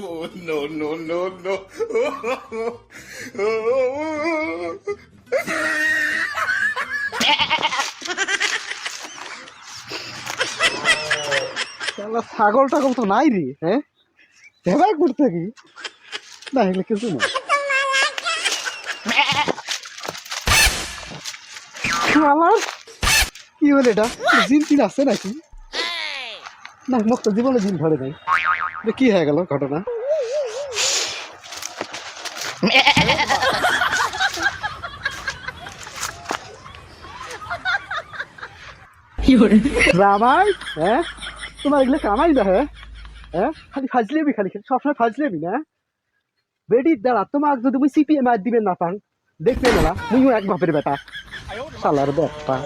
Oh, no, no, no, no. ছাগল টাগল তো নাই রে হ্যাঁ দেবাই করতে কি? না এগুলো কিছু না। কি হলো এটা? জিন আছে নাকি? না মোক জীবনে জিন ধরে নাই। কি হয়ে গেল ঘটনা? রামাই হ্যাঁ? তোমার এগুলো কামাই না হ্যাঁ? হ্যাঁ? খালি ফাজলেবি খালি সবসময় ফাজলেবি না বেডির দ্বারা তোমার যদি মুই সিপিএম আর দিবেন না পান দেখবে না মুইও এক বাপের বেটা। শালার বেটা